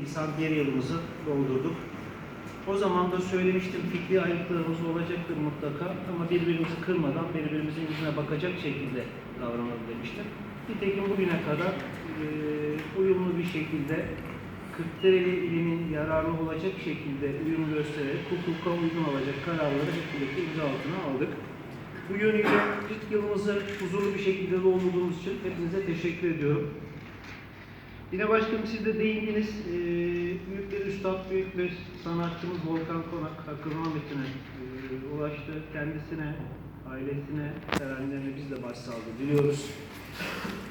Nisan bir yılımızı doldurduk. O zaman da söylemiştim fikri ayrılıklarımız olacaktır mutlaka ama birbirimizi kırmadan birbirimizin yüzüne bakacak şekilde davranalım demiştim. Nitekim bugüne kadar e, uyumlu bir şekilde Kırklareli ilinin yararlı olacak şekilde uyum göstererek hukuka uygun olacak kararları birlikte imza altına aldık. Bu yönüyle ilk yılımızı huzurlu bir şekilde doldurduğumuz için hepinize teşekkür ediyorum. Yine başkanım siz de değindiniz. Ee, büyük bir üstad, büyük bir sanatçımız Volkan Konak hakkı rahmetine e, ulaştı. Kendisine, ailesine, sevenlerine biz de başsağlığı diliyoruz.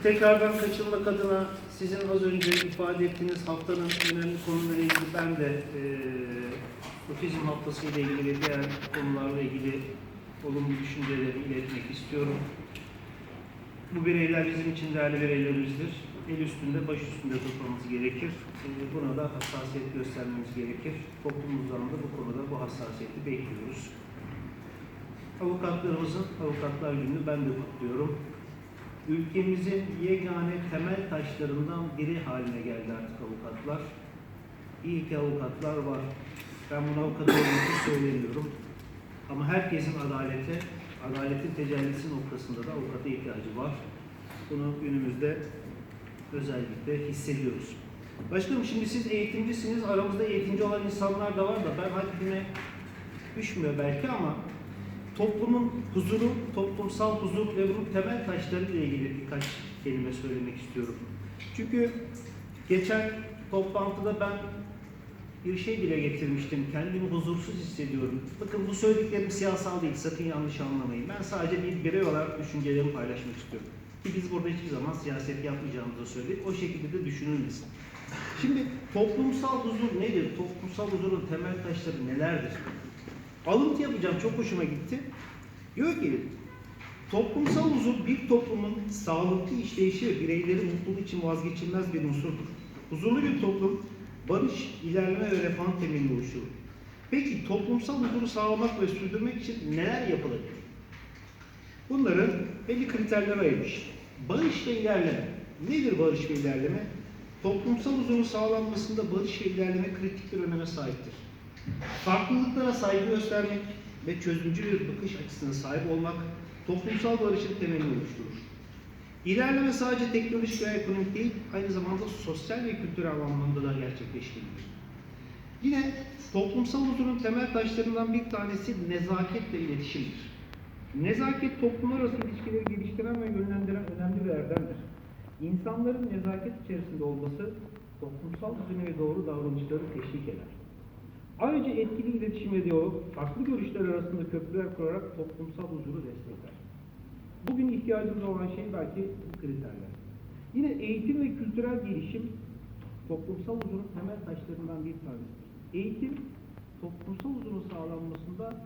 Tekrardan kaçınmak adına sizin az önce ifade ettiğiniz haftanın önemli konularıyla ilgili ben de e, otizm haftası ile ilgili diğer konularla ilgili olumlu düşüncelerimi iletmek istiyorum. Bu bireyler bizim için değerli bireylerimizdir. El üstünde, baş üstünde tutmamız gerekir. Ee, Buna da hassasiyet göstermemiz gerekir. Toplumumuzdan da bu konuda bu hassasiyeti bekliyoruz. Avukatlarımızın Avukatlar Günü'nü ben de kutluyorum. Ülkemizin yegane temel taşlarından biri haline geldi artık avukatlar. İyi ki avukatlar var. Ben bunu avukat olduğum için söylemiyorum. Ama herkesin adalete, adaletin tecellisi noktasında da avukata ihtiyacı var. Bunu günümüzde özellikle hissediyoruz. Başkanım şimdi siz eğitimcisiniz. Aramızda eğitimci olan insanlar da var da ben haddime düşmüyor belki ama toplumun huzuru, toplumsal huzur ve bunun temel taşları ile ilgili birkaç kelime söylemek istiyorum. Çünkü geçen toplantıda ben bir şey dile getirmiştim. Kendimi huzursuz hissediyorum. Bakın bu söylediklerim siyasal değil. Sakın yanlış anlamayın. Ben sadece bir birey olarak düşüncelerimi paylaşmak istiyorum. Ki biz burada hiçbir zaman siyaset yapmayacağımızı söyledik. O şekilde de düşünülmesin. Şimdi toplumsal huzur nedir? Toplumsal huzurun temel taşları nelerdir? Alıntı yapacağım. Çok hoşuma gitti. Diyor ki toplumsal huzur bir toplumun sağlıklı işleyişi ve bireylerin mutluluğu için vazgeçilmez bir unsurdur. Huzurlu bir toplum barış, ilerleme ve refahın temelini oluşturur. Peki toplumsal huzuru sağlamak ve sürdürmek için neler yapılabilir? Bunların belli kriterler ayırmış. Barış ve ilerleme. Nedir barış ve ilerleme? Toplumsal huzurun sağlanmasında barış ve ilerleme kritik bir öneme sahiptir. Farklılıklara saygı göstermek ve çözümcü bir bakış açısına sahip olmak toplumsal barışın temelini oluşturur. İlerleme sadece teknolojik veya ekonomik değil, aynı zamanda sosyal ve kültürel anlamda da gerçekleştirilir. Yine toplumsal huzurun temel taşlarından bir tanesi nezaket ve iletişimdir. Nezaket toplumlar arası ilişkileri geliştiren ve yönlendiren önemli bir erdemdir. İnsanların nezaket içerisinde olması toplumsal düzeni ve doğru davranışları teşvik eder. Ayrıca etkili iletişim ve diyalog, farklı görüşler arasında köprüler kurarak toplumsal huzuru destekler. Bugün ihtiyacımız olan şey belki bu kriterler. Yine eğitim ve kültürel gelişim toplumsal huzurun temel taşlarından bir tanesidir. Eğitim, toplumsal huzurun sağlanmasında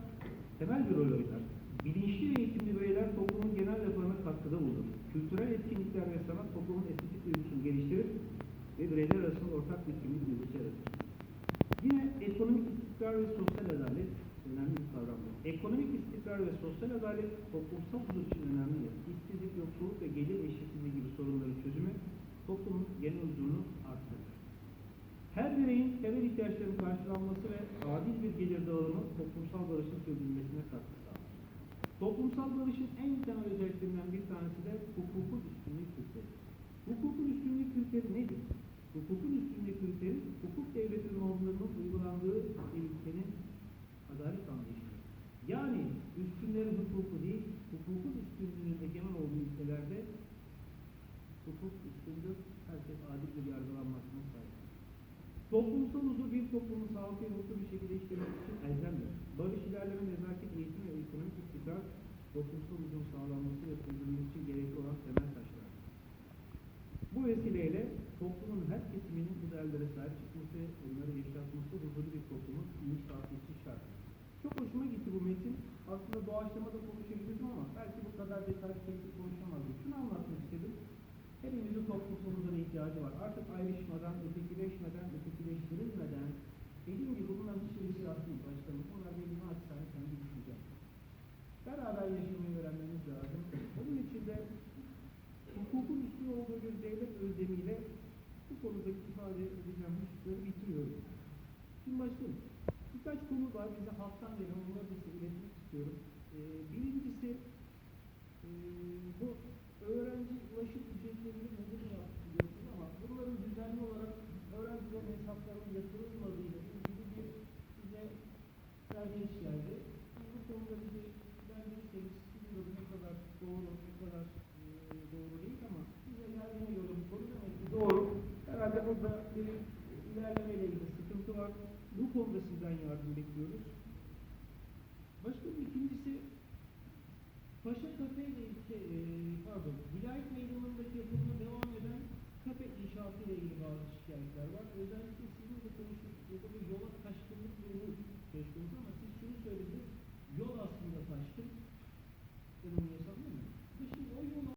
temel bir rol oynar. Bilinçli ve eğitimli bireyler toplumun genel refahına katkıda bulunur. Kültürel etkinlikler ve sanat toplumun estetik duygusunu geliştirir ve bireyler arasında ortak bir kimlik duygusu yaratır. Yine ekonomik istikrar ve sosyal adalet önemli bir kavramdır. Ekonomik istikrar ve sosyal adalet toplumsal huzur için önemlidir. İşsizlik, yoksulluk ve gelir eşitsizliği gibi sorunların çözümü toplumun genel huzurunu arttırır. Her bireyin temel ihtiyaçlarının karşılanması ve adil bir gelir dağılımı toplumsal barışın sürdürülmesine katkı sağlar. Toplumsal barışın en temel özelliklerinden bir tanesi de hukukun üstünlük kriteri. Hukukun üstünlük kriteri nedir? Hukukun üstünlük kriteri, hukuk devleti normlarının uygulandığı bir ülkenin adalet anlayışıdır. Yani üstünlerin hukuku değil, hukukun üstünlüğünün egemen olduğu ülkelerde hukuk üstündür, herkes adil bir yargılanmasına sahip. Toplumsal huzur bir toplumun sağlıklı ve mutlu bir şekilde işlemesi için elzemdir. Barış, ilerleme, nezaket, eğitim ve ekonomik istikrar toplumsal huzurun sağlanması ve sürdürülmesi için gerekli olan temel taşlar. Bu vesileyle toplumun her kesiminin bu değerlere sahip çıkması, onları yaşatması huzurlu bir toplumun inşaatı için şarttır. Çok hoşuma gitti bu metin. Aslında doğaçlamada konuşabilirdim ama belki bu kadar detaylı teknik konuşamazdım. Şunu anlatmak istedim. Hepimizin toplumsal huzura ihtiyacı var. Artık ayrışmadan, ötekileşmeden, ötekileştirilmeden, dediğim gibi bunların hiçbiri siyasi değil başkanım. Bunlar benim naçizane kendi düşüncem. Beraber yaşamayı öğrenmemiz lazım. Bunun için de hukukun üstün olduğu bir devlet özlemiyle bu konudaki ifade edeceğim hususları bitireceğim. Başkanım, birkaç konu var bize halktan gelen onları da size iletmek istiyorum. Ee, birincisi, e, bu öğrenci ulaşım ücretlerini neden yaptık biliyorsunuz ama bunların düzenli olarak öğrencilerin hesaplarına yatırılmadığıyla ilgili bir bize belgeç geldi. Biz bu konuda bizi belgetseniz bilmiyorum ne kadar doğru, ne kadar e, doğru değil ama bize geldiğine göre bu konu demek ki doğru. Herhalde burada bir ilerlemeyle ilgili sıkıntı var. Bu konuda sizden yardım bekliyoruz. Başkanım ikincisi Paşa Kafe ile şey, e, pardon, Vilayet Meydanı'ndaki yapımına devam eden kafe inşaatı ile ilgili bazı şikayetler var. Özellikle sizinle konuştuk. Burada bir yola taşkınlık durumu söz konusu ama siz şunu söylediniz. Yol aslında taşkın. Yanılmıyorsam